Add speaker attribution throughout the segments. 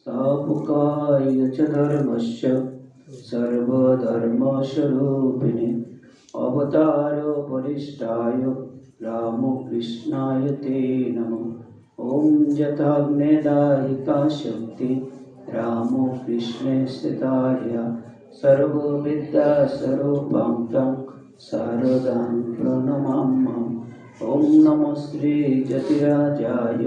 Speaker 1: स्थापकाय च धर्मस्य सर्वधर्मस्वरूपिणे अवतार वरिष्ठाय रामकृष्णाय ते नमः ॐ यथाग्नेदायिका शक्ति रामकृष्णे स्थिताय सर्वविद्यास्वरूपां तं शारदां प्रणमाम्यहम् ॐ नमो श्रीजतिराजाय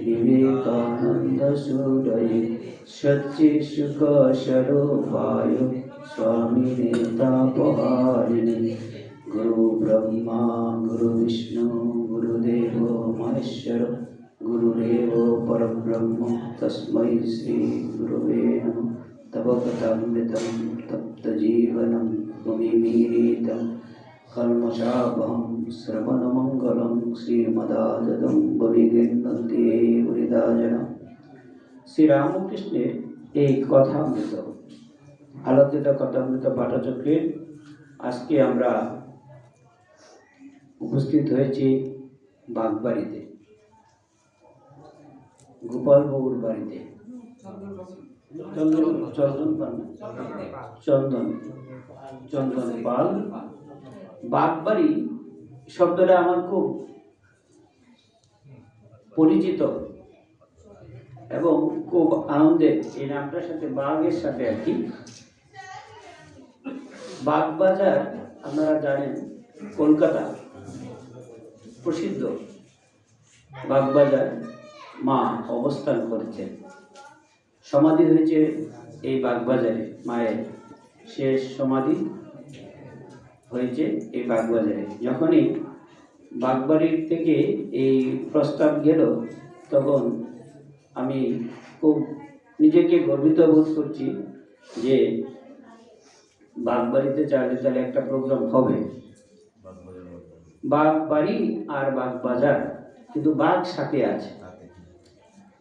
Speaker 1: विवेकानन्दसूरये सच्चिशुकस्वरूपाय स्वामिने तापहारिणे गुरुब्रह्मा, गुरुविष्णु, गुरुदेवो महेश्वर, गुरुदेव परब्रह्म, तस्मै श्रीगुरुवे नमः। तव कथामृतं तप्तजीवनं कल्मषापहं श्रवणमङ्गलं শ্রীরামকৃষ্ণের এই কথামৃত আলোকিত কথামৃত পাঠচক্রের আজকে আমরা উপস্থিত হয়েছি বাগবাড়িতে গোপাল বাবুর বাড়িতে চন্দন চন্দন পাল? চন্দন। চন্দন পাল। বাগবাড়ি শব্দটা আমার খুব পরিচিত। এবং খুব আনন্দের এই নামটার সাথে বাঘের সাথে আর কি। বাগবাজার আপনারা জানেন, কলকাতা প্রসিদ্ধ বাগবাজার মা অবস্থান করেছেন সমাধি হয়েছে এই বাগবাজারে, মায়ের শেষ সমাধি হয়েছে এই বাগবাজারে। যখনই বাগবাড়ির থেকে এই প্রস্তাব গেল, তখন আমি খুব নিজেকে গর্বিত বোধ করছি যে বাগবাড়িতে চাইলে তাহলে একটা প্রোগ্রাম হবে। বাগবাড়ি আর বাগবাজার, কিন্তু বাঘ সাথে আছে।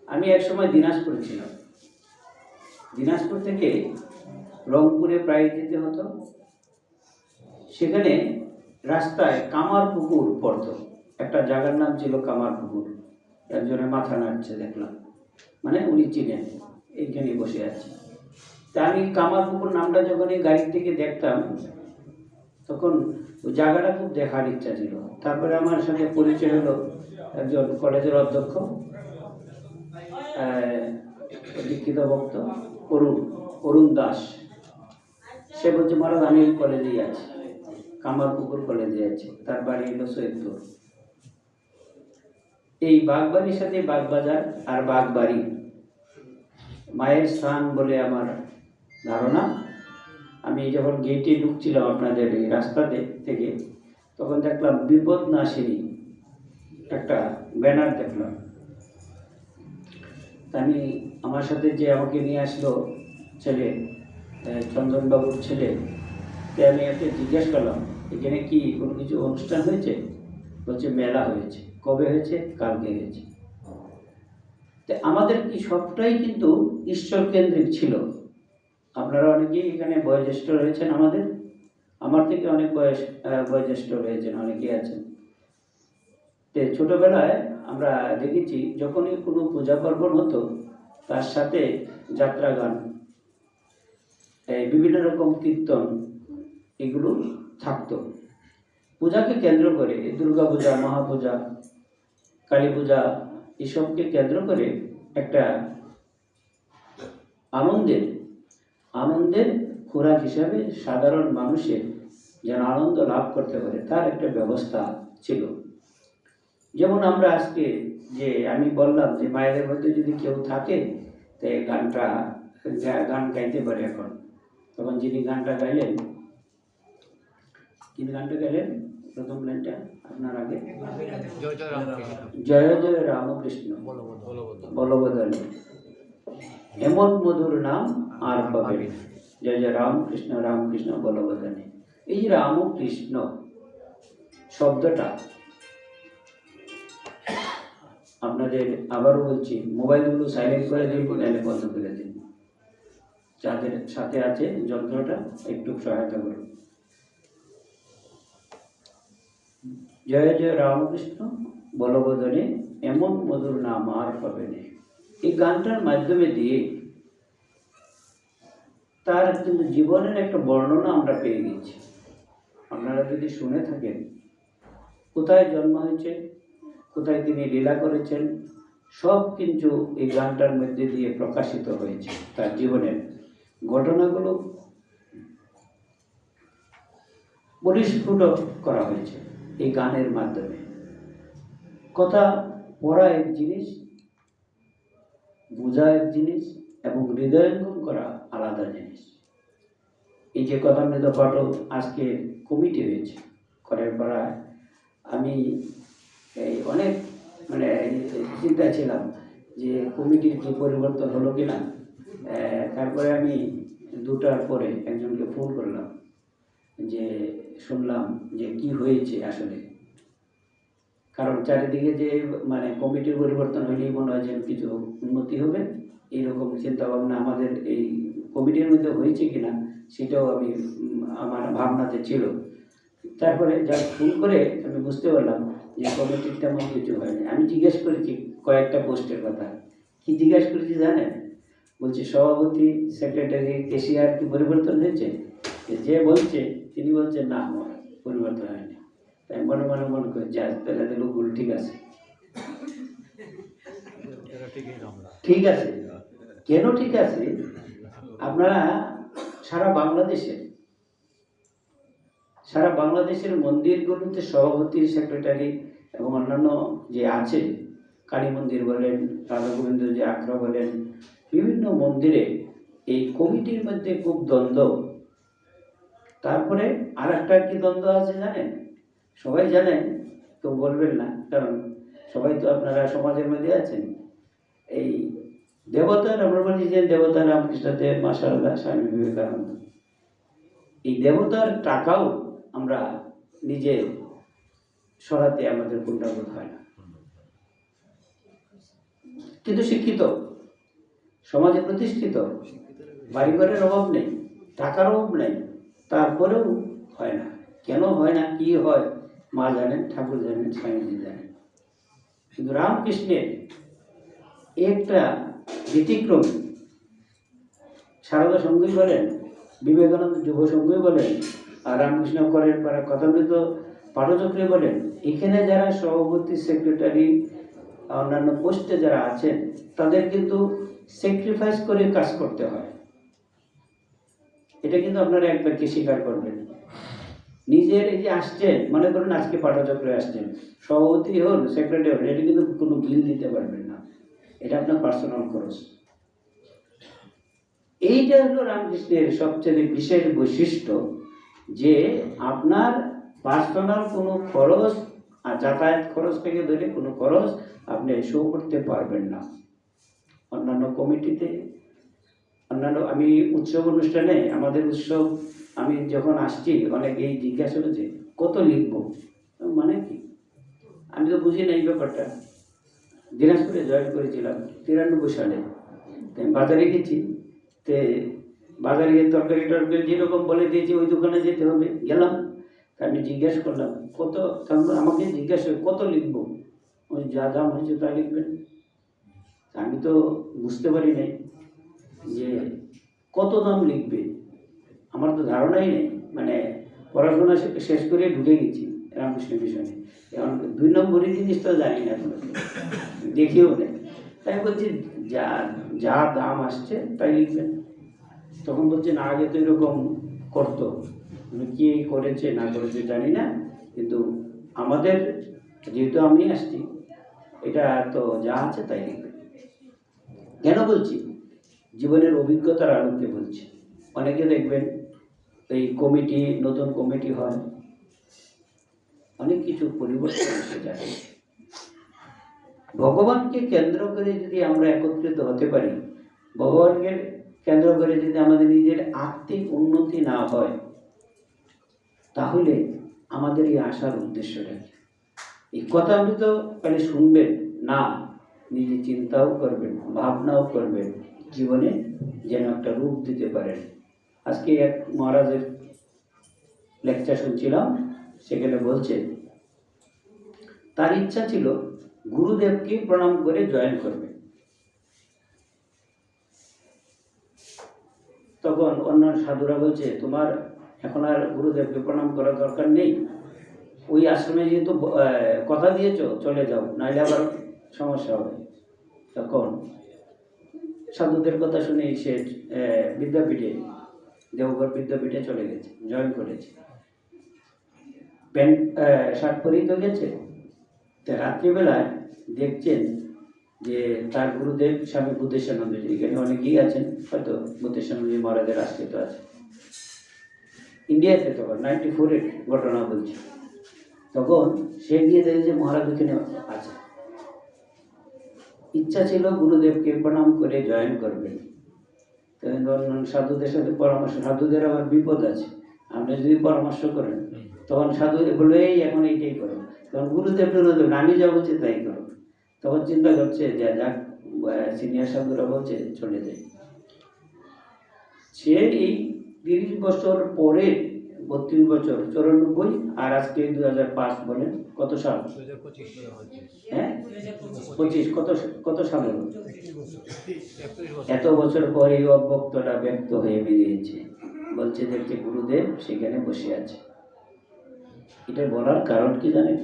Speaker 1: আমি এক সময় দিনাজপুর ছিলাম। দিনাজপুর থেকে রংপুরে প্রায় যেতে হতো। সেখানে রাস্তায় কামার পুকুর পড়তো। একটা জায়গার নাম ছিল কামার পুকুর। একজনের মাথা নাড়ছে, দেখলাম। মানে উনি চিনেন, এইখানে বসে আছে। তা আমি কামার পুকুর নামটা যখন এই গাড়ি থেকে দেখতাম, তখন ওই জায়গাটা খুব দেখার ইচ্ছা ছিল। তারপরে আমার সাথে পরিচয় হলো একজন কলেজের অধ্যক্ষ দীক্ষিত ভক্ত অরুণ অরুণ দাস। সে বলছে, মহারাজ, আমি ওই কলেজেই আছি। কামারপুকুর কলেজে আছি, তার বাড়ি হলো সৈয়দপুর। এই বাগবাড়ির সাথে বাগবাজার আর বাগবাড়ি, মায়ের স্থান বলে আমার ধারণা। আমি যখন গেটে ঢুকছিলাম আপনাদের এই রাস্তাতে থেকে, তখন দেখলাম বিপদ নাশিনী একটা ব্যানার দেখলাম। আমি আমার সাথে যে আমাকে নিয়ে আসলো ছেলে চন্দনবাবুর ছেলে তাই আমি একটা জিজ্ঞেস করলাম এখানে কি কোনো কিছু অনুষ্ঠান হয়েছে? বলছে, মেলা হয়েছে। কবে হয়েছে? কালকে হয়েছে। তা আমাদের কি সবটাই কিন্তু ঈশ্বর কেন্দ্রিক ছিল। আপনারা অনেকেই এখানে বয়োজ্যেষ্ঠ রয়েছেন আমাদের। আমার থেকে অনেক বয়স বয়োজ্যেষ্ঠ রয়েছেন, অনেকেই আছেন। তো ছোটোবেলায় আমরা দেখেছি, যখনই কোনো পূজা পার্বণ হতো, তার সাথে যাত্রা গান বিভিন্ন রকম কীর্তন, এগুলো থাকতো। পূজাকে কেন্দ্র করে দুর্গা পূজা মহাপূজা কালী পূজা, এসবকে কেন্দ্র করে একটা আনন্দের আনন্দের খোরাক হিসাবে সাধারণ মানুষের যেন আনন্দ লাভ করতে পারে, তার একটা ব্যবস্থা ছিল। যেমন আমরা আজকে যে আমি বললাম যে মায়েদের মধ্যে যদি কেউ থাকে, তো এই গানটা, গান গাইতে পারে এখন। তখন যিনি গানটা গাইলেন তিনি গানটা গাইলেন প্রথম লাইনটা আপনার আগে
Speaker 2: জয় জয় রামকৃষ্ণ
Speaker 1: জয় জয় রামকৃষ্ণ বলবদনে এমন মধুর নাম আর পাবে জয় জয় রামকৃষ্ণ রামকৃষ্ণ বলবদনে এই রামকৃষ্ণ শব্দটা আপনাদের আবারও বলছি মোবাইলগুলো সাইলেন্ট করে দিন বন্ধ করে দিন। যাদের সাথে আছে যন্ত্রটা একটু সহায়তা করুন। জয় জয় রামকৃষ্ণ, বলবদনে এমন মধুর নাম আর পাবে না। এই গানটার মাধ্যমে দিয়ে তার কিন্তু জীবনের একটা বর্ণনা আমরা পেয়ে গেছি। আপনারা যদি শুনে থাকেন, কোথায় জন্ম হয়েছে, কোথায় তিনি লীলা করেছেন, সব কিন্তু এই গানটার মধ্যে দিয়ে প্রকাশিত হয়েছে তার জীবনের ঘটনাগুলো। পরিস্ফুট করা হয়েছে। এই গানের মাধ্যমে। কথা পড়া এক জিনিস বোঝা এক জিনিস, এবং হৃদয়ঙ্গম করা আলাদা জিনিস। এই যে কথা কথামৃত পাঠক আজকে কমিটি হয়েছে, করার পাড়ায় আমি এই অনেক মানে চিন্তা ছিলাম যে কমিটির কি পরিবর্তন হলো কিনা। তারপরে আমি দুটার পরে একজনকে ফোন করলাম। যে শুনলাম যে কি হয়েছে আসলে। কারণ চারিদিকে যে মানে কমিটির পরিবর্তন হলেই মনে হয় যে কিছু উন্নতি হবে। এইরকম চিন্তা ভাবনা আমাদের এই কমিটির মধ্যে হয়েছে কিনা সেটাও আমি আমার ভাবনাতে ছিল। তারপরে যা ফোন করে আমি বুঝতে পারলাম যে কমিটির তেমন কিছু হয়নি। আমি জিজ্ঞেস করেছি কয়েকটা পোস্টের কথা। কি জিজ্ঞেস করেছি জানেন? বলছি সভাপতি, সেক্রেটারি কেশিয়ার কি পরিবর্তন হয়েছে? যে বলছে, তিনি বলছেন, না, আমার পরিবর্তন হয়নি। তাই মনে মনে মনে করে, যা তাহলে তো লোকগুলো ঠিক আছে। ঠিক আছে। কেন ঠিক আছে? আপনারা সারা বাংলাদেশে, সারা বাংলাদেশের মন্দিরগুলোতে সভাপতি, সেক্রেটারি এবং অন্যান্য যে আছে, কালী মন্দির বলেন রাধা গোবিন্দ যে আখড়া বলেন, বিভিন্ন মন্দিরে এই কমিটির মধ্যে খুব দ্বন্দ্ব। তারপরে আর একটা কি দ্বন্দ্ব আছে জানেন? সবাই জানেন, কেউ বলবেন না, কারণ সবাই তো আপনারা সমাজের মধ্যে আছেন। এই দেবতার, আমরা বলি যে দেবতা রামকৃষ্ণদেব মাসাল্লাহ স্বামী বিবেকানন্দ। এই দেবতার টাকাও আমরা নিজে সরাতে আমাদের পুণ্যবোধ হয় না। কিন্তু শিক্ষিত, সমাজে প্রতিষ্ঠিত, বাড়িঘরের অভাব নেই, টাকার অভাব নেই। তারপরেও হয় না। কেন হয় না? কি হয়? মা জানেন, ঠাকুর জানেন, স্বামীজি জানেন। শুধু রামকৃষ্ণের একটা ব্যতিক্রম সারদা সঙ্গই বলেন, বিবেকানন্দ যুব সঙ্গই বলেন, আর রামকৃষ্ণ করেন পারা কথামৃত পাঠচক্রে বলেন, এখানে যারা সভাপতি, সেক্রেটারি, অন্যান্য পোস্টে যারা আছেন, তাদের কিন্তু স্যাক্রিফাইস করে কাজ করতে হয়। এটা কিন্তু আপনারা একবারকে স্বীকার করবেন? নিজের এই যে আসছেন, মনে করুন আজকে পাঠচক্রে আসছেন, সভাপতি হন সেক্রেটারি হন, এটা কিন্তু কোনো বিল দিতে পারবেন না। এটা আপনার পার্সোনাল খরচ। এইটা হলো রামকৃষ্ণের সবচেয়ে বিশেষ বৈশিষ্ট্য যে আপনার পার্সোনাল কোনো খরচ আর যাতায়াত খরচ থেকে ধরে কোনো খরচ আপনি শো করতে পারবেন না। অন্যান্য কমিটিতে অন্যান্য, আমি উৎসব অনুষ্ঠানে আমাদের উৎসব, আমি যখন আসছি অনেকেই জিজ্ঞাসা করেছে, কত লিখব? মানে কি? আমি তো বুঝি না এই ব্যাপারটা। দিনাজপুরে জয়েন করেছিলাম, তিরানব্বই সালে। আমি বাজারে গেছি তে বাজারে গিয়ে তরকারি টরকারি যেরকম বলে দিয়েছি, ওই দোকানে যেতে হবে। গেলাম। আমি জিজ্ঞেস করলাম, কত? আমাকে জিজ্ঞাসা কত লিখব? ওই যা দাম হয়েছে তা লিখবেন। আমি তো বুঝতে পারি নাই। যে কত দাম লিখবে? আমার তো ধারণাই নেই। মানে পড়াশোনা শেষ করে ঢুকে গেছি রামকৃষ্ণ মিশনে এখন দুই নম্বরই জিনিসটা জানি না এখনও। দেখিও নেই তাই বলছি, যা যা দাম আসছে তাই লিখবেন। তখন বলছে, না, আগে তো এরকম করতো। কি করেছে, না করেছে জানি না। কিন্তু আমাদের, যেহেতু আমি আসছি, এটা তো যা আছে তাই লিখবেন। কেন বলছি? জীবনের অভিজ্ঞতার আলোকে বলছি। অনেকে দেখবেন এই কমিটি, নতুন কমিটি হয়, অনেক কিছু পরিবর্তন এসে যায়। ভগবানকে কেন্দ্র করে যদি আমরা একত্রিত হতে পারি, ভগবানকে কেন্দ্র করে যদি আমাদের নিজের আত্মিক উন্নতি না হয়, তাহলে আমাদের এই আসার উদ্দেশ্যটা কি? এই কথা আপনি তো শুনবেন, না, নিজে চিন্তাও করবেন, ভাবনাও করবেন। জীবনে যেন একটা রূপ দিতে পারেন। আজকে এক মহারাজের লেকচার শুনছিলাম, সেখানে বলছে, তার ইচ্ছা ছিল গুরুদেবকে প্রণাম করে জয়েন করবে। তখন অন্য সাধুরা বলছে, তোমার এখন আর গুরুদেবকে প্রণাম করার দরকার নেই। ওই আশ্রমে যেহেতু কথা দিয়েছ, চলে যাও, নাহলে আবার সমস্যা হবে। তখন সাধুদের কথা শুনে সে বিদ্যাপীঠে, দেওঘর বিদ্যাপীঠে চলে গেছে জয়েন করেছে। প্যান্ট শার্ট পরেই তো গেছে। তা রাত্রিবেলায় দেখছেন যে তার গুরুদেব স্বামী বুদ্ধেশানন্দজি এখানে অনেকেই আছেন, হয়তো বুদ্ধেশানন্দজি মহারাজের আশ্রিত আছে। ইন্ডিয়াতে তখন নাইনটি ফোরের ঘটনা বলছি। তখন সে গিয়ে দেখে যে মহারাজ ওখানে ইচ্ছা ছিল গুরুদেবকে প্রণাম করে জয়েন করবেন ধরুন সাধুদের সাথে পরামর্শ সাধুদের আবার বিপদ আছে। আপনি যদি পরামর্শ করেন তখন সাধু বলবে এই এখন এইটাই করো। তখন গুরুদেব টুরুদেব না, আমি যা বলছি তাই করো। তখন চিন্তা করছে যে যাক সিনিয়র সাধুরা বলছে চলে যাই। সে এই তিরিশ বছর পরে বত্রিশ বছর চৌরানব্বই আর আজকে দু হাজার পাঁচ বলেন কত সাল?
Speaker 2: পঁচিশ।
Speaker 1: হ্যাঁ? পঁচিশ কত কত সাল এত বছর। পর এই অব্যক্তটা ব্যক্ত হয়ে বেরিয়েছে। বলছে দেখছে গুরুদেব সেখানে বসে আছে। এটা বলার কারণ কি জানেন?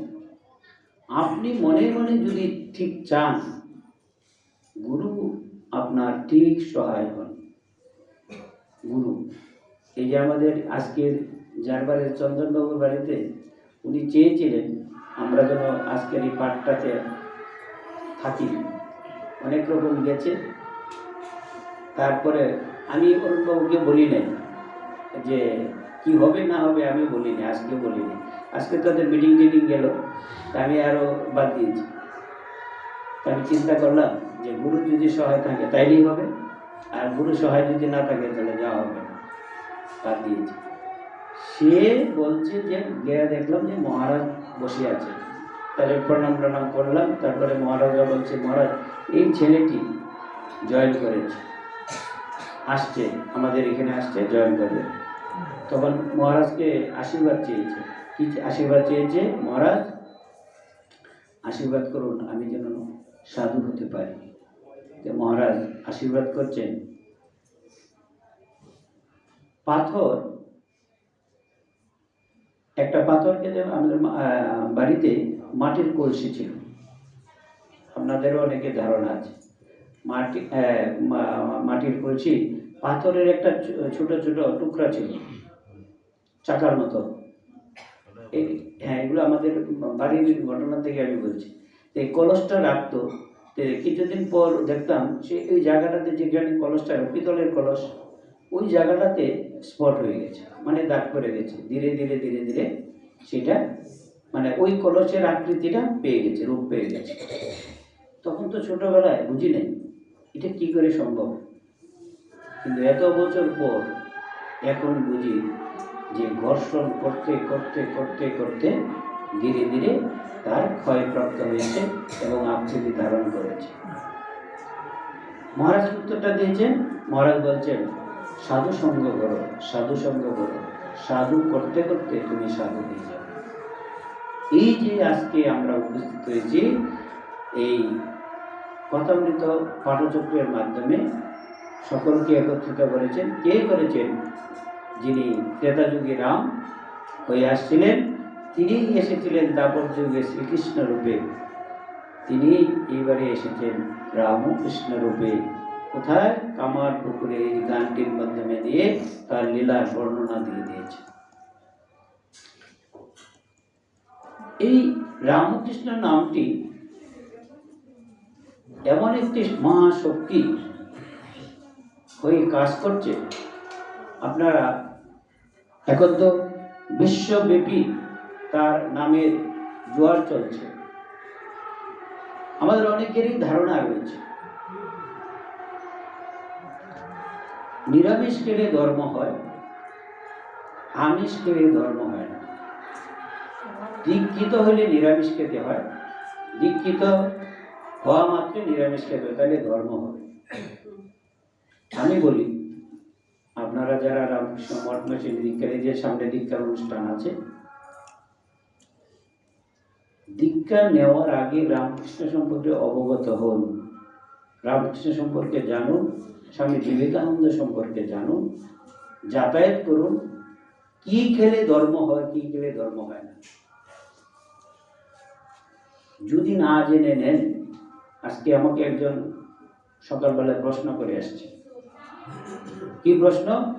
Speaker 1: আপনি মনে মনে যদি ঠিক চান গুরু আপনার ঠিক সহায় হন। গুরু এই যে আমাদের আজকের যার বাড়ির চন্দনবাবুর বাড়িতে উনি চেয়েছিলেন আমরা যেন আজকের এই পাঠটাতে থাকি। অনেক রকম গেছে। তারপরে আমি অরুণবাবুকে বলি নাই যে কি হবে না হবে আমি বলিনি আজকে বলিনি আজকে তাদের মিটিং টিটিং গেল আমি আরও বাদ দিয়েছি। আমি চিন্তা করলাম যে গুরু যদি সহায় থাকে তাইলেই হবে, আর গুরু সহায় যদি না থাকে তাহলে যাওয়া হবে না। বাদ দিয়েছি। সে বলছে যে গিয়ে দেখলাম যে মহারাজ বসে আছে। তাহলে প্রণাম প্রণাম করলাম, তারপরে মহারাজা বলছে, মহারাজ, এই ছেলেটি জয়েন করেছে। আসছে, আমাদের এখানে আসছে, জয়েন করবে। তখন মহারাজকে আশীর্বাদ চেয়েছে। কি আশীর্বাদ চেয়েছে? মহারাজ, আশীর্বাদ করুন, আমি যেন সাধু হতে পারি। তো মহারাজ আশীর্বাদ করছেন। পাথর একটা পাথরকে আমাদের বাড়িতে মাটির কলসি ছিল। আপনাদেরও অনেকে ধারণা আছে। মাটি মাটির কলসি পাথরের একটা ছোট ছোট টুকরা ছিল। চাকার মতো। এই হ্যাঁ এগুলো আমাদের বাড়ির ঘটনা থেকে আমি বলছি। এই কলসটা রাখতো কিছুদিন পর দেখতাম সে ওই জায়গাটাতে যেখানে কলসটা, পিতলের কলস, ওই জায়গাটাতে স্পট হয়ে গেছে মানে দাগ পড়ে গেছে। ধীরে ধীরে ধীরে ধীরে সেটা মানে ওই কলসের আকৃতিটা পেয়ে গেছে, রূপ পেয়ে গেছে। তখন তো ছোটবেলায় বুঝি নাই, এটা কি করে সম্ভব? কিন্তু এত বছর পর এখন বুঝি যে ঘর্ষণ করতে করতে করতে করতে ধীরে ধীরে তার ক্ষয়প্রাপ্ত হয়েছে এবং আকৃতি ধারণ করেছে। মহারাজ উত্তরটা দিয়েছেন, মহারাজ বলছেন সাধু সঙ্গ করো, সাধু সঙ্গ করো। সাধু করতে করতে তুমি সাধু হয়ে যাবে এই যে আজকে আমরা উপস্থিত হয়েছি, এই কথামৃত পাঠচক্রের মাধ্যমে সকলকে একত্রিত করেছেন। কে করেছেন? যিনি ত্রেতা যুগে রাম হয়ে আসছিলেন, তিনিই এসেছিলেন দাপর যুগে শ্রীকৃষ্ণ রূপে। তিনি এইবারে এসেছেন রামকৃষ্ণ রূপে। কোথায়? কামার পুকুরে এই গানটির মাধ্যমে দিয়ে তার লীলার বর্ণনা দিয়ে দিয়েছে। এই রামকৃষ্ণ নামটি এমন একটি মহাশক্তি হয়ে কাজ করছে। আপনারা এখন তো বিশ্বব্যাপী তার নামের জোয়ার চলছে। আমাদের অনেকেরই ধারণা রয়েছে। নিরামিষ খেলে ধর্ম হয়, আমিষ খেলে ধর্ম হয় না। দীক্ষিত হলে নিরামিষ খেতে হয়, দীক্ষিত হওয়া মাত্র নিরামিষ খেতে তাহলে ধর্ম হবে। আমি বলি, আপনারা যারা রামকৃষ্ণ মঠ মেশিন দীক্ষার এই যে সামনে দীক্ষার অনুষ্ঠান আছে, দীক্ষা নেওয়ার আগে রামকৃষ্ণ সম্পর্কে অবগত হন। রামকৃষ্ণ সম্পর্কে জানুন। স্বামী বিবেকানন্দ সম্পর্কে জানুন, যাতায়াত করুন, কি খেলে ধর্ম হয়, কি খেলে ধর্ম হয় না। যদি না জেনে নেন, আজকে আমাকে একজন সকালবেলায় প্রশ্ন করে আসছে। কি প্রশ্ন?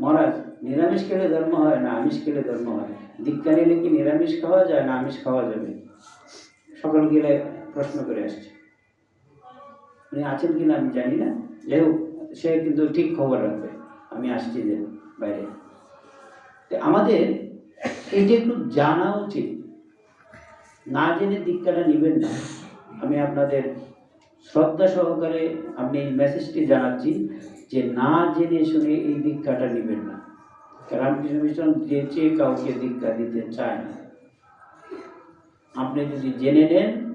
Speaker 1: মহারাজ, নিরামিষ খেলে ধর্ম হয় না আমিষ খেলে ধর্ম হয়? দীক্ষা নিলে কি নিরামিষ খাওয়া যায় না আমিষ খাওয়া যাবে? সকাল গেলে প্রশ্ন করে আসছে। উনি আছেন কিনা আমি জানি না। যাই হোক সে কিন্তু ঠিক খবর রাখবে। আমি আসছি যে বাইরে। আমাদের এইটা একটু জানা উচিত। না জেনে দীক্ষাটা নেবেন না। আমি আপনাদের শ্রদ্ধা সহকারে আমি এই মেসেজটি জানাচ্ছি যে না জেনে শুনে এই দীক্ষাটা নেবেন না। রামকৃষ্ণ মিশন যেচে কাউকে দীক্ষা দিতে চায় না। আপনি যদি জেনে নেন,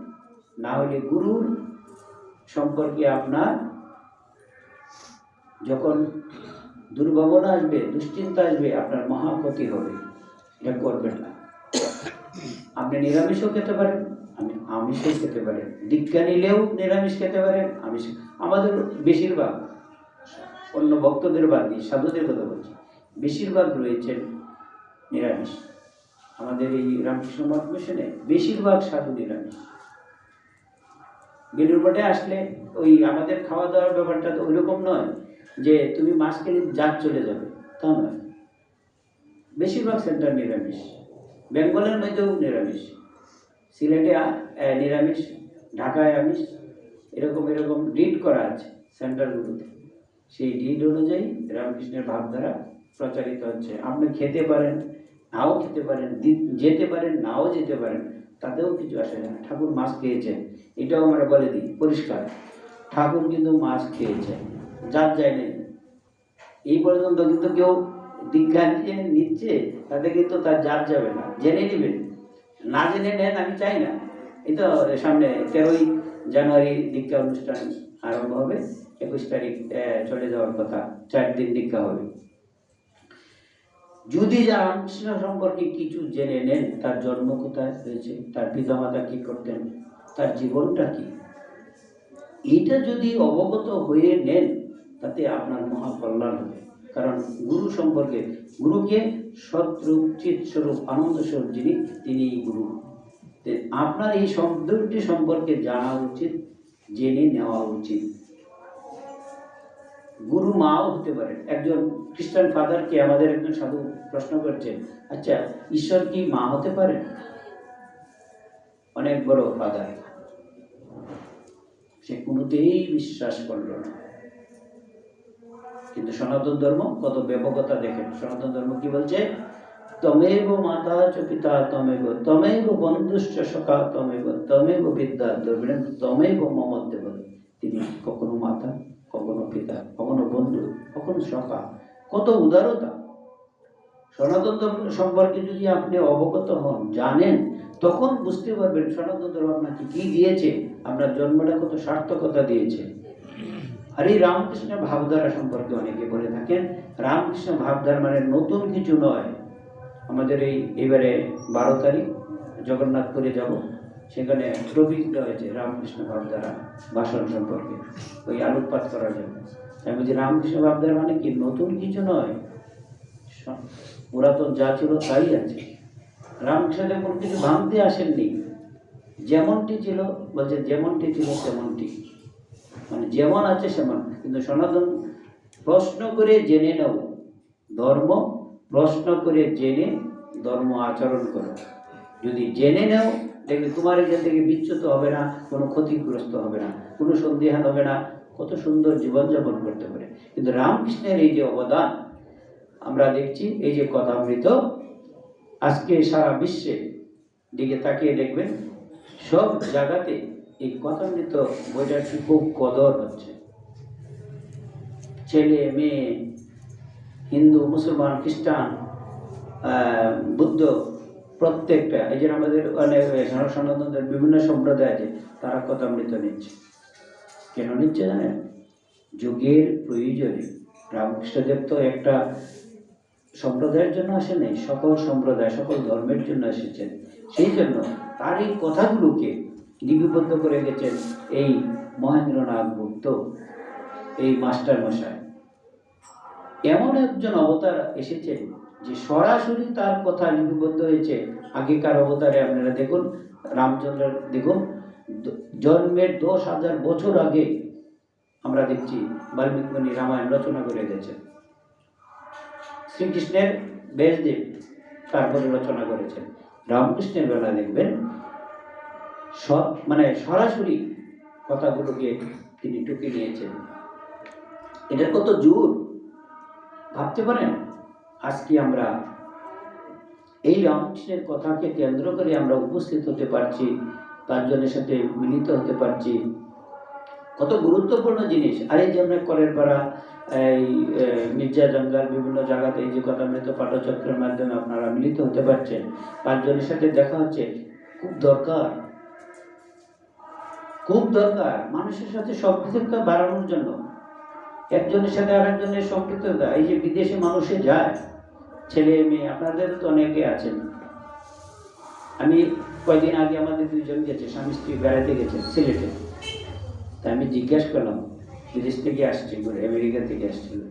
Speaker 1: না হলে গুরুর সম্পর্কে আপনার যখন দুর্ভাবনা আসবে, দুশ্চিন্তা আসবে, আপনার মহা ক্ষতি হবে। এটা করবেন না। আপনি নিরামিষও খেতে পারেন আমি আমিষও খেতে পারেন। দীক্ষা নিলেও নিরামিষ খেতে পারেন, আমিষ। আমাদের বেশিরভাগ, অন্য ভক্তদের বাদ দিয়ে সাধুদের কথা বলছি, বেশিরভাগ রয়েছেন নিরামিষ। আমাদের এই রামকৃষ্ণ মঠ মিশনে বেশিরভাগ সাধু নিরামিষ। বেলুর মঠে আসলে ওই আমাদের খাওয়া দাওয়ার ব্যাপারটা তো ওইরকম নয়। যে তুমি খেলে জাত চলে যাবে, তা নয়। বেশিরভাগ সেন্টার নিরামিষ। বেঙ্গলের মধ্যেও নিরামিষ। সিলেটে নিরামিষ, ঢাকায় আমিষ, এরকম এরকম ডিড করা আছে সেন্টারগুলোতে। সেই ডিড অনুযায়ী রামকৃষ্ণের ভাবধারা প্রচারিত হচ্ছে। আপনি খেতে পারেন, নাও খেতে পারেন যেতে পারেন, নাও যেতে পারেন, তাতেও কিছু আসে না। ঠাকুর মাছ খেয়েছেন, এটাও আমরা বলে দিই, পরিষ্কার। ঠাকুর কিন্তু মাছ খেয়েছেন। জাত যায় নাই। এই পর্যন্ত কিন্তু কেউ দীক্ষা নিয়ে নিচ্ছে, তাতে কিন্তু তার জাত যাবে না। জেনে নেবেন। না জেনে নেন, আমি চাই না। এই তো সামনে তেরোই জানুয়ারি দীক্ষা অনুষ্ঠান আরম্ভ হবে। একুশ তারিখ চলে যাওয়ার কথা। চার দিন দীক্ষা হবে। যদি যা রামকৃষ্ণ সম্পর্কে কিছু জেনে নেন, তার জন্ম কোথায় হয়েছে, তার পিতামাতা কি করতেন, তার জীবনটা কি? এইটা যদি অবগত হয়ে নেন তাতে আপনার মহা কল্যাণ হবে। কারণ গুরু সম্পর্কে, গুরুকে সৎরূপ চিৎস্বরূপ আনন্দ স্বরূপ যিনি তিনি গুরু। আপনার এই শব্দটি সম্পর্কে জানা উচিত, জেনে নেওয়া উচিত। গুরু মাও হতে পারেন একজন খ্রিস্টান ফাদারকে আমাদের একজন সাধু প্রশ্ন করছেন আচ্ছা ঈশ্বর কি মা হতে পারেন অনেক বড় ফাদার। সে কোনোতেই বিশ্বাস করল না। কিন্তু সনাতন ধর্ম কত ব্যাপকতা দেখেন সনাতন ধর্ম কি বলছে? তমেব মাতা চ পিতা তমেব তমেব বন্ধুশ্চ সখা তমেব তমেব বিদ্যা দ্রবিড়েন তমেব মমত্বে বলে। তিনি কখনো মাতা, কখনো পিতা, কখনো বন্ধু, কখনো সখা। কত উদারতা। সনাতন ধর্ম সম্পর্কে যদি আপনি অবগত হন, জানেন, তখন বুঝতে পারবেন সনাতন ধর্ম আপনাকে কি দিয়েছে, আপনার জন্মটা কত সার্থকতা দিয়েছে। আর এই রামকৃষ্ণ ভাবধারা সম্পর্কে অনেকে বলে থাকেন। রামকৃষ্ণ ভাবধারা মানে নতুন কিছু নয়। আমাদের এই এবারে বারো তারিখ জগন্নাথপুরে যাব। সেখানে দেওয়া হয়েছে রামকৃষ্ণ ভাবধারা ভাষণ সম্পর্কে। ওই আলোকপাত করার জন্য। আমি বলছি, রামকৃষ্ণ ভাবধারা মানে কি? নতুন কিছু নয়। পুরাতন যা ছিল তাই আছে। রামকৃষ্ণদেব কোনো কিছু ভাঙতে আসেননি, যেমনটি ছিল, বলছে যেমনটি ছিল, তেমনটি। মানে যেমন আছে সেমন, কিন্তু সনাতন প্রশ্ন করে জেনে নাও। ধর্ম প্রশ্ন করে জেনে ধর্ম আচরণ করো। যদি জেনে নাও, দেখবে তোমার এখান থেকে বিচ্যুত হবে না, কোনো ক্ষতিগ্রস্ত হবে না, কোনো সন্দেহান হবে না, কত সুন্দর জীবনযাপন করতে পারে। কিন্তু রামকৃষ্ণের এই যে অবদান, আমরা দেখছি, এই যে কথামৃত, আজকে সারা বিশ্বে দিকে তাকিয়ে দেখবেন, সব জায়গাতে এই কথামৃত বইটার কি খুব কদর হচ্ছে। ছেলে, মেয়ে, হিন্দু, মুসলমান, খ্রিস্টান বুদ্ধ প্রত্যেকটা, এই যে আমাদের অনেক সনাতনদের বিভিন্ন সম্প্রদায় আছে, তারা কথামৃত নিচ্ছে। কেন নিচ্ছে জানেন? যুগের প্রয়োজনে রামকৃষ্ণদেব তো একটা সম্প্রদায়ের জন্য আসেন সকল সম্প্রদায়, সকল ধর্মের জন্য এসেছেন। সেই জন্য তার এই কথাগুলোকে লিপিবদ্ধ করে গেছেন এই মহেন্দ্রনাথ গুপ্ত, এই মাস্টার মশাই। এমন একজন অবতার এসেছেন যে সরাসরি তার কথা লিপিবদ্ধ হয়েছে। আগেকার অবতারে আপনারা দেখুন, রামচন্দ্র দেখুন জন্মের দশ হাজার বছর আগে আমরা দেখছি বাল্মীকি রামায়ণ রচনা করে গেছেন শ্রীকৃষ্ণের ব্যাসদেব তারপরে রচনা করেছেন। রামকৃষ্ণের বেলা দেখবেন মানে সরাসরি কথাগুলোকে তিনি টুকে নিয়েছেন। এটার কত জোর? ভাবতে পারেন? আজকে আমরা এই রামকৃষ্ণের কথাকে কেন্দ্র করে আমরা উপস্থিত হতে পারছি, পাঁচজনের সাথে মিলিত হতে পারছি। কত গুরুত্বপূর্ণ জিনিস। আর এই যে আমরা করের পাড়া, এই মির্জা জঙ্গাল বিভিন্ন জায়গাতে এই যে কথা মৃত পাঠচক্রের মাধ্যমে আপনারা মিলিত হতে পারছেন। পাঁচজনের সাথে দেখা হচ্ছে। খুব দরকার। খুব দরকার। মানুষের সাথে সম্পৃক্ততা বাড়ানোর জন্য। একজনের সাথে আরেকজনের সম্পৃক্ততা। এই যে বিদেশে মানুষে যায়, ছেলে, মেয়ে, আপনাদের তো অনেকে আছেন। আমি কয়েকদিন আগে আমাদের দুইজন গেছে, স্বামী স্ত্রী বেড়াতে গেছেন সিলেটে। তা আমি জিজ্ঞাসা করলাম, বিদেশ থেকে আসছে বলে আমেরিকা থেকে আসছিল।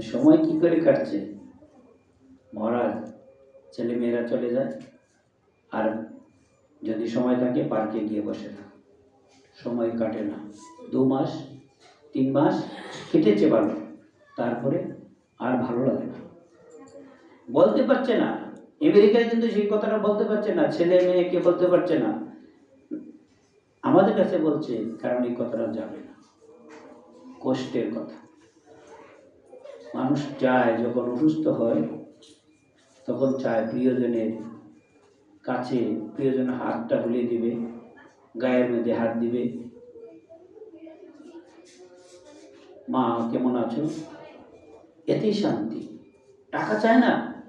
Speaker 1: সময় কি করে কাটছে? মহারাজ ছেলে মেয়েরা চলে যায়। আর যদি সময় থাকে, পার্কে গিয়ে বসে থাকে। সময় কাটে না। দু মাস, তিন মাস কেটেছে ভালো। তারপরে আর ভালো লাগে না। বলতে পারছে না। আমেরিকায় কিন্তু সেই কথাটা বলতে পারছে না। ছেলে মেয়েকে বলতে পারছে না। আমাদের কাছে বলছে, কারণ এই কথাটা যাবে না। কষ্টের কথা। মানুষ চায় যখন অসুস্থ হয়, তখন চায় প্রিয়জনের কাছে, প্রিয়জনের হাতটা বুলিয়ে দিবে। গায়ের মধ্যে হাত দিবে। মা, কেমন আছো? এতেই শান্তি। টাকা চায় না?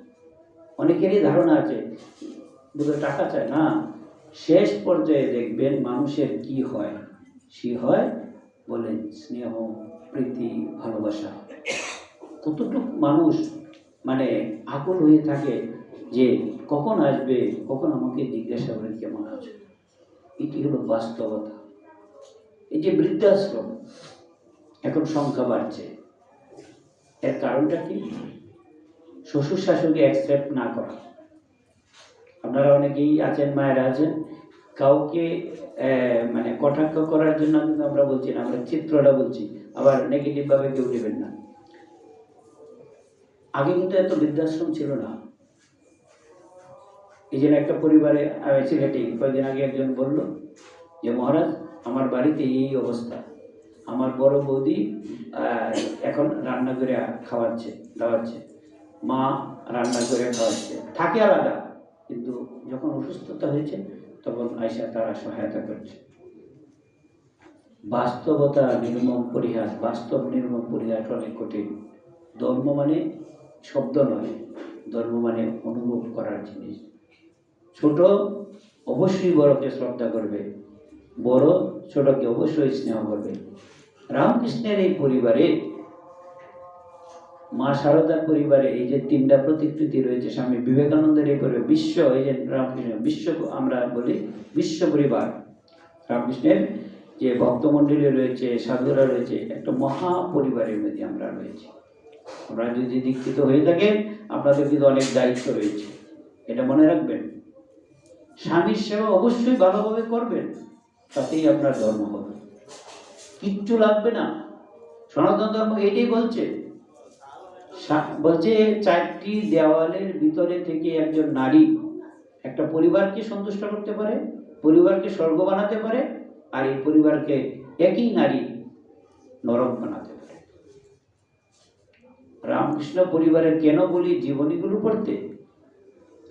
Speaker 1: অনেকেরই ধারণা আছে। দুটো টাকা চায় না? শেষ পর্যায়ে দেখবেন মানুষের কি হয়? সে হয় বলেন স্নেহ, প্রীতি, ভালোবাসা। কতটুক মানুষ মানে আকুল হয়ে থাকে যে কখন আসবে, কখন আমাকে জিজ্ঞাসা করে কেমন আছো। এটি হলো বাস্তবতা। এই যে বৃদ্ধাশ্রম। এখন সংখ্যা বাড়ছে। এর কারণটা কি? শ্বশুর শাশুড়ি অ্যাকসেপ্ট না করা। আপনারা অনেকেই আছেন, মায়েরা আছেন। কাউকে মানে কটাক্ষ করার জন্য কিন্তু আমরা বলছি না, আমরা চিত্রটা বলছি। আবার নেগেটিভ ভাবে কেউ নেবেন না। আগে কিন্তু এত বৃদ্ধাশ্রম ছিল না। এই জন্য একটা পরিবারে সিলেটে কয়েকদিন আগে একজন বলল যে, মহারাজ, আমার বাড়িতে এই অবস্থা। আমার বড় বৌদি এখন রান্না করে খাওয়াচ্ছে, দাওয়াচ্ছে। মা রান্না করে খাওয়াচ্ছে। থাকে আলাদা, কিন্তু যখন অসুস্থতা হয়েছে, তখন আয়সা তারা সহায়তা করছে। বাস্তবতা নির্মম পরিহাস, বাস্তব নির্মম পরিহাস অনেক কঠিন। ধর্ম মানে শব্দ নয়, ধর্ম মানে অনুভব করার জিনিস। ছোট অবশ্যই বড়কে শ্রদ্ধা করবে, বড় ছোটকে অবশ্যই স্নেহ করবে। রামকৃষ্ণের এই পরিবারে, মা শারদার পরিবারে এই যে তিনটা প্রতিকৃতি রয়েছে, স্বামী বিবেকানন্দের এই পরিবার, বিশ্ব এই যে রামকৃষ্ণ, বিশ্ব আমরা বলি বিশ্ব পরিবার। রামকৃষ্ণের যে ভক্তমণ্ডলী রয়েছে, সাধুরা রয়েছে, একটা মহা পরিবারের মধ্যে আমরা রয়েছি। আমরা যদি দীক্ষিত হয়ে থাকেন, আপনাদের কিন্তু অনেক দায়িত্ব রয়েছে। এটা মনে রাখবেন। স্বামীর সেবা অবশ্যই ভালোভাবে করবেন, তাতেই আপনার ধর্ম হবে। কিচ্ছু লাগবে না। সনাতন ধর্ম এটাই বলছে। বলছে, চারটি দেওয়ালের ভিতরে থেকে একজন নারী একটা পরিবারকে সন্তুষ্ট করতে পারে, পরিবারকে স্বর্গ বানাতে পারে, আর এই পরিবারকে একই নারী নরক বানাতে পারে। রামকৃষ্ণ পরিবারের কেন বলি জীবনীগুলো পড়তে?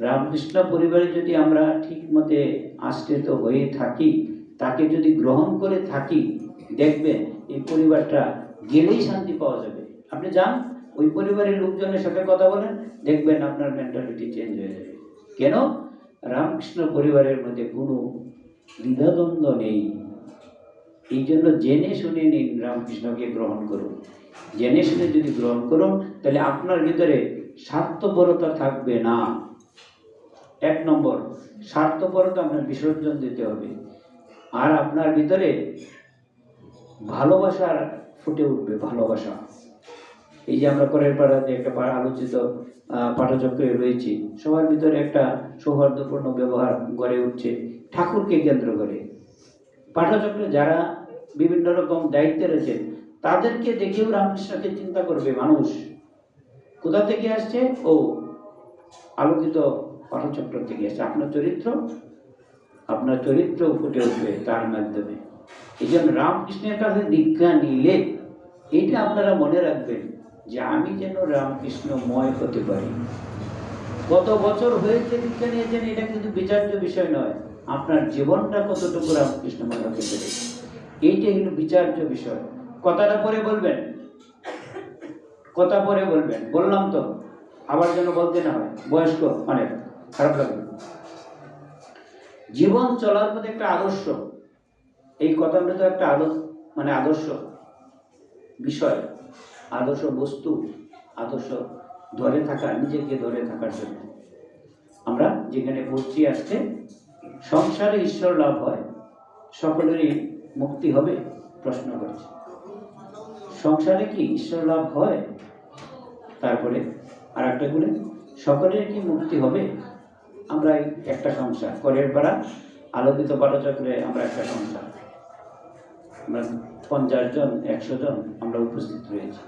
Speaker 1: রামকৃষ্ণ পরিবারে যদি আমরা ঠিক মতে আশ্রিত হয়ে থাকি, তাকে যদি গ্রহণ করে থাকি, দেখবেন এই পরিবারটা গেলেই শান্তি পাওয়া যাবে। আপনি যান, ওই পরিবারের লোকজনের সাথে কথা বলেন, দেখবেন আপনার মেন্টালিটি চেঞ্জ হয়ে যাবে। কেন? রামকৃষ্ণ পরিবারের মধ্যে কোনো দ্বিধাদ্বন্দ্ব নেই। এই জন্য জেনে শুনে নিন রামকৃষ্ণকে গ্রহণ করুন। জেনে শুনে যদি গ্রহণ করুন, তাহলে আপনার ভিতরে স্বার্থপরতা থাকবে না। এক নম্বর, স্বার্থপরতা আপনার বিসর্জন দিতে হবে। আর আপনার ভিতরে ভালোবাসার ফুটে উঠবে, ভালোবাসা। এই যে আমরা করের পাড়াতে একটা পা- আলোচিত পাঠচক্রে রয়েছি, সবার ভিতরে একটা সৌহার্দ্যপূর্ণ ব্যবহার গড়ে উঠছে, ঠাকুরকে কেন্দ্র করে। পাঠচক্রে যারা বিভিন্ন রকম দায়িত্বে রয়েছে, তাদেরকে দেখেও রামকৃষ্ণকে চিন্তা করবে মানুষ। কোথা থেকে আসছে? ও, আলোকিত পাঠচক্র থেকে আসছে আপনার চরিত্র আপনার চরিত্র ফুটে উঠবে তার মাধ্যমে। এই জন্য রামকৃষ্ণের কাছে দীক্ষা নিলে, এটা আপনারা মনে রাখবেন যে আমি যেন রামকৃষ্ণময় হতে পারি। কত বছর হয়েছে দীক্ষা নিয়েছেন, এটা কিন্তু বিচার্য বিষয় নয়। আপনার জীবনটা কতটুকু রামকৃষ্ণময় হতে পেরে এইটাই হলো বিচার্য বিষয়। কথাটা পরে বলবেন? কথা পরে বলবেন? বললাম তো, আবার যেন বলতে না হয়। বয়স্ক অনেক। খারাপ লাগবে জীবন চলার পথে একটা আদর্শ। এই কথাটা তো একটা আদর্শ মানে আদর্শ বিষয়। আদর্শ বস্তু, আদর্শ ধরে থাকা, নিজেকে ধরে থাকার জন্য। আমরা যেখানে পড়ছি আজকে, সংসারে ঈশ্বর লাভ হয়, সকলেরই মুক্তি হবে প্রশ্ন করছে। সংসারে কি ঈশ্বর লাভ হয়? তারপরে আর একটা বলে, সকলের কি মুক্তি হবে? আমরা একটা সংসার করের পাড়া, আলোকিত পাঠচক্রে আমরা একটা সংসার আমরা পঞ্চাশ জন, একশো জন আমরা উপস্থিত রয়েছি।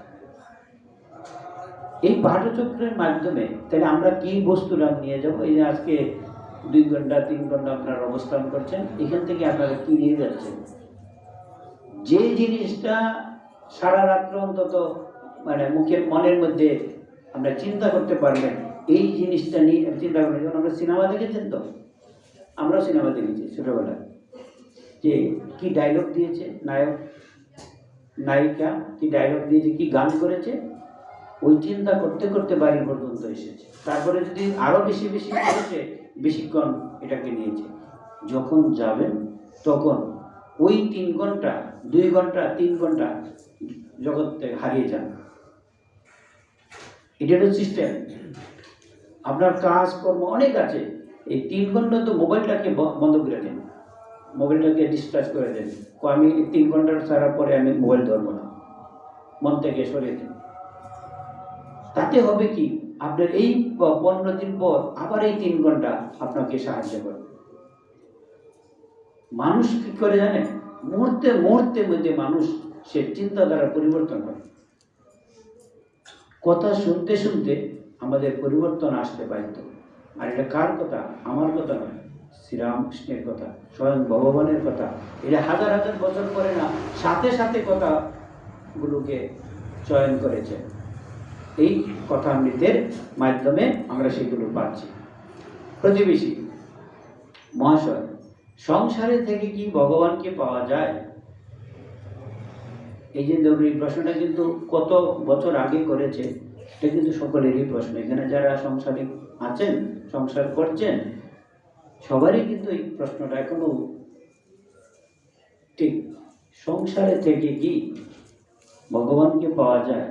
Speaker 1: এই পাঠচক্রের মাধ্যমে, তাহলে আমরা কি বস্তুটা নিয়ে যাব? এই যে আজকে দুই ঘণ্টা, তিন ঘণ্টা আপনারা অবস্থান করছেন, এখান থেকে আপনারা কি নিয়ে যাচ্ছেন? যে জিনিসটা সারা রাত্র অন্তত মানে মুখের মনের মধ্যে আমরা চিন্তা করতে পারবেন এই জিনিসটা নিয়ে চিন্তা করবেন যেমন আমরা সিনেমা দেখেছেন তো, আমরাও সিনেমা দেখেছি ছোটোবেলায়। যে কি ডায়লগ দিয়েছে নায়ক, নায়িকা, কি ডায়লগ দিয়েছে, কি গান করেছে, ওই চিন্তা করতে করতে বাড়ি পর্যন্ত এসেছে। তারপরে যদি আরও বেশি বেশি করেছে, বেশিক্ষণ এটাকে নিয়েছে। যখন যাবেন, তখন ওই তিন ঘণ্টা, দুই ঘণ্টা, তিন ঘণ্টা জগৎ থেকে হারিয়ে যান। এটা হলো সিস্টেম আপনার কাজ কর্ম অনেক আছে। এই তিন ঘণ্টা তো মোবাইলটাকে বন্ধ করে দেন। মোবাইলটাকে ডিসচার্জ করে দেন। আমি তিন ঘণ্টা ছাড়ার পরে আমি মোবাইল ধরবো না। মন থেকে সরিয়ে দিন তাতে হবে কি? আপনার এই পনেরো দিন পর আবার এই তিন ঘণ্টা আপনাকে সাহায্য করবে। মানুষ কি করে জানে মুহূর্তে মুহূর্তে মধ্যে মানুষ সে চিন্তাধারা পরিবর্তন হয়। কথা শুনতে শুনতে আমাদের পরিবর্তন আসতে বাধ্য আর এটা কার কথা? আমার কথা নয়, শ্রীরামকৃষ্ণের কথা, স্বয়ং ভগবানের কথা। এটা হাজার হাজার বছর পরে না, সাথে সাথে কথাগুলোকে চয়ন করেছে। এই কথা কথামৃতের মাধ্যমে আমরা সেগুলো পাচ্ছি। প্রতিবেশী, মহাশয়, সংসারে থেকে কি ভগবানকে পাওয়া যায়? এই যে ধরুন এই প্রশ্নটা কিন্তু কত বছর আগে করেছে এটা কিন্তু সকলেরই প্রশ্ন। এখানে যারা সংসারে আছেন, সংসার করছেন, সবারই কিন্তু এই প্রশ্নটা এখনও ঠিক। সংসারে থেকে কি ভগবানকে পাওয়া যায়?